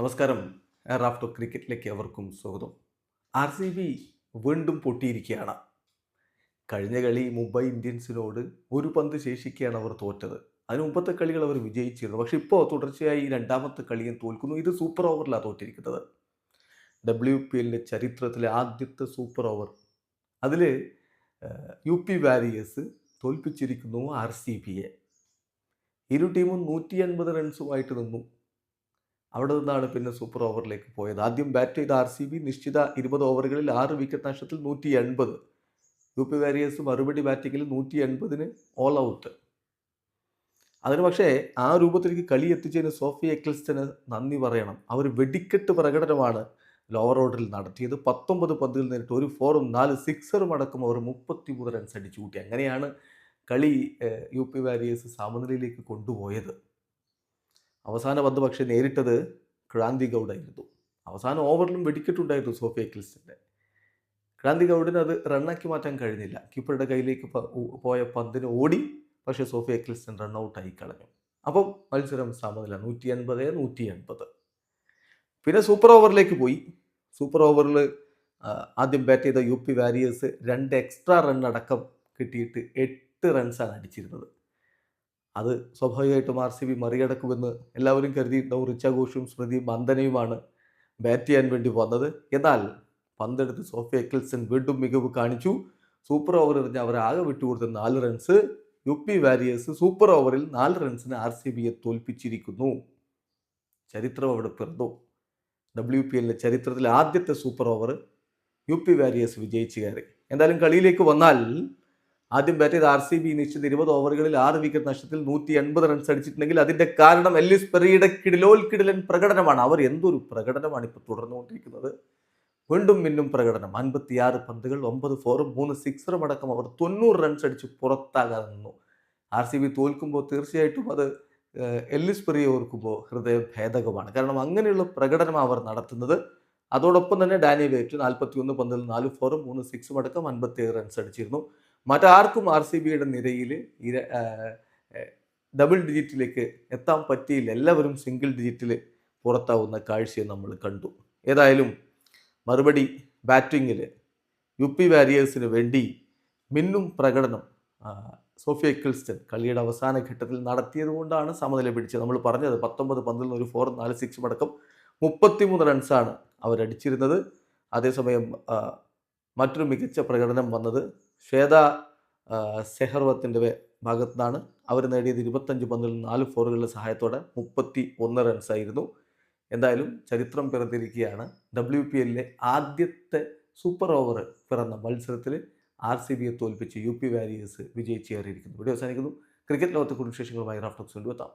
നമസ്കാരം. റാഫ്റ്റോ ക്രിക്കറ്റിലേക്ക് അവർക്കും സ്വാഗതം. ആർ സി ബി വീണ്ടും പൊട്ടിയിരിക്കുകയാണ്. കഴിഞ്ഞ കളി മുംബൈ ഇന്ത്യൻസിനോട് ഒരു പന്ത് ശേഷിക്കുകയാണ് അവർ തോറ്റത്. അതിന് മുമ്പത്തെ കളികൾ അവർ വിജയിച്ചിരുന്നു. പക്ഷെ ഇപ്പോൾ തുടർച്ചയായി രണ്ടാമത്തെ കളിയും തോൽക്കുന്നു. ഇത് സൂപ്പർ ഓവറിലാണ് തോറ്റിരിക്കുന്നത്. ഡബ്ല്യു പി എല്ലിന്റെ ചരിത്രത്തിലെ ആദ്യത്തെ സൂപ്പർ ഓവർ അതിൽ യു പി വാരിയേഴ്സ് തോൽപ്പിച്ചിരിക്കുന്നു ആർ സി ബിയെ ഇരു ടീമും നൂറ്റി അൻപത് റൺസുമായിട്ട് നിന്നു. അവിടെ നിന്നാണ് പിന്നെ സൂപ്പർ ഓവറിലേക്ക് പോയത്. ആദ്യം ബാറ്റ് ചെയ്ത ആർ സി ബി നിശ്ചിത ഇരുപത് ഓവറുകളിൽ ആറ് വിക്കറ്റ് നഷ്ടത്തിൽ നൂറ്റി എൺപത് യു പി വാരിയേഴ്സ് മറുപടി ബാറ്റിങ്ങിൽ നൂറ്റി എൺപതിന് ഓൾ ഔട്ട് അതിന് പക്ഷേ ആ രൂപത്തിലേക്ക് കളി എത്തിച്ചതിന് സോഫി എക്ലിസ്റ്റന് നന്ദി പറയണം. അവർ വെടിക്കെട്ട് പ്രകടനമാണ് ലോവർ ഓർഡറിൽ നടത്തിയത്. പത്തൊമ്പത് പന്തുകൾ നേരിട്ട് ഒരു ഫോറും നാല് സിക്സറും അടക്കം അവർ മുപ്പത്തി മൂന്ന് റൺസ് അടിച്ചു കൂട്ടി. അങ്ങനെയാണ് കളി യു പി വാരിയേഴ്സ് സമനിലയിലേക്ക് കൊണ്ടുപോയത്. അവസാന പന്ത് പക്ഷേ നേരിട്ടത് ക്രാന്തി ഗൗഡായിരുന്നു. അവസാന ഓവറിലും വെടിക്കെട്ടുണ്ടായിരുന്നു സോഫിയ കിൽസിന്റെ ക്രാന്തി ഗൗഡിന് അത് റണ്ണാക്കി മാറ്റാൻ കഴിഞ്ഞില്ല. കീപ്പറുടെ കയ്യിലേക്ക് പോയ പന്തിന് ഓടി പക്ഷേ സോഫിയ കിൽസൺ റണ്ണൗട്ടായി കളഞ്ഞു. അപ്പം മത്സരം സമനില നൂറ്റി എൺപത് നൂറ്റി എൺപത് പിന്നെ സൂപ്പർ ഓവറിലേക്ക് പോയി. സൂപ്പർ ഓവറിൽ ആദ്യം ബാറ്റ് ചെയ്ത യു പി വാരിയേഴ്സ് രണ്ട് എക്സ്ട്രാ റൺ അടക്കം കിട്ടിയിട്ട് എട്ട് റൺസാണ് അടിച്ചിരുന്നത്. അത് സ്വാഭാവികമായിട്ടും ആർ സി ബി മറികടക്കുമെന്ന് എല്ലാവരും കരുതിയിട്ടുണ്ടാവും റിച്ച ഘോഷും സ്മൃതി മന്ദനയുമാണ് ബാറ്റ് ചെയ്യാൻ വേണ്ടി വന്നത്. എന്നാൽ പന്തെടുത്ത് സോഫി എക്കിൾസൺ വീണ്ടും മികവ് കാണിച്ചു. സൂപ്പർ ഓവർ എറിഞ്ഞ് അവർ ആകെ വിട്ടുകൊടുത്ത നാല് runs. U P warriors super ഓവറിൽ നാല് റൺസിന് ആർ സി ബിയെ തോൽപ്പിച്ചിരിക്കുന്നു. ചരിത്രം അവിടെ പിറന്നു. ഡബ്ല്യു പി എല്ലിന്റെ ചരിത്രത്തിലെ ആദ്യത്തെ super over U P warriors വിജയിച്ചു കയറി. എന്തായാലും കളിയിലേക്ക് വന്നാൽ ആദ്യം ബാറ്റ് ചെയ്ത ആർ സി ബി നിശ്ചിത ഇരുപത് ഓവറുകളിൽ ആറ് വിക്കറ്റ് നഷ്ടത്തിൽ നൂറ്റി എൺപത് റൺസ് അടിച്ചിട്ടുണ്ടെങ്കിൽ അതിന്റെ കാരണം എല്ലിസ് പെറിയുടെ കിടിലോൽ കിടിലൻ പ്രകടനമാണ്. അവർ എന്തൊരു പ്രകടനമാണ് ഇപ്പോൾ തുടർന്നുകൊണ്ടിരിക്കുന്നത്? വീണ്ടും മിന്നും പ്രകടനം. അൻപത്തിയാറ് പന്തുകൾ ഒമ്പത് ഫോറും മൂന്ന് സിക്സറും അടക്കം അവർ തൊണ്ണൂറ് റൺസ് അടിച്ച് പുറത്താകാതെ നിന്നു. ആർ സി ബി തോൽക്കുമ്പോൾ തീർച്ചയായിട്ടും അത് എല്ലിസ് പെറിയെ ഓർക്കുമ്പോൾ ഹൃദയഭേദകമാണ് കാരണം അങ്ങനെയുള്ള പ്രകടനം അവർ നടത്തുന്നത്. അതോടൊപ്പം തന്നെ ഡാനി വേറ്റ് നാൽപ്പത്തി ഒന്ന് പന്തിൽ നാല് ഫോറും മൂന്ന് സിക്സും അടക്കം അൻപത്തിയേഴ് റൺസ് അടിച്ചിരുന്നു. മറ്റാർക്കും ആർ സി ബിയുടെ നിരയിൽ ഇര ഡബിൾ ഡിജിറ്റിലേക്ക് എത്താൻ പറ്റിയില്ല. എല്ലാവരും സിംഗിൾ ഡിജിറ്റിൽ പുറത്താവുന്ന കാഴ്ചയെ നമ്മൾ കണ്ടു. ഏതായാലും മറുപടി ബാറ്റിങ്ങിൽ യു പി വാരിയേഴ്സിന് വേണ്ടി മിന്നും പ്രകടനം സോഫിയ ക്രിസ്റ്റൻ കളിയുടെ അവസാന ഘട്ടത്തിൽ നടത്തിയത് കൊണ്ടാണ് സമനില പിടിച്ചത്. നമ്മൾ പറഞ്ഞത് പത്തൊമ്പത് പന്തിൽ ഒരു ഫോർ നാല് സിക്സ് അടക്കം മുപ്പത്തിമൂന്ന് റൺസാണ് അവരടിച്ചിരുന്നത്. അതേസമയം മറ്റൊരു മികച്ച പ്രകടനം വന്നത് ശ്വേത സെഹർവത്തിന്റെ ഭാഗത്തു നിന്നാണ് അവർ നേടിയത് ഇരുപത്തഞ്ച് പന്തിൽ നാല് ഫോറുകളുടെ സഹായത്തോടെ മുപ്പത്തി ഒന്ന് റൺസായിരുന്നു എന്തായാലും ചരിത്രം പിറന്നിരിക്കുകയാണ്. ഡബ്ല്യു പി എല്ലിലെ ആദ്യത്തെ സൂപ്പർ ഓവർ പിറന്ന മത്സരത്തിൽ ആർ സി ബിയെ തോൽപ്പിച്ച് യു പി വാരിയേഴ്സ് വിജയിച്ചേറിയിരിക്കുന്നു വീഡിയോ അവസാനിക്കുന്നു. ക്രിക്കറ്റ് ലോകത്തെ കുടുംബ വിശേഷങ്ങളുമായി റാഫ്റ്റോക്സ് കൊണ്ടുവെത്താം.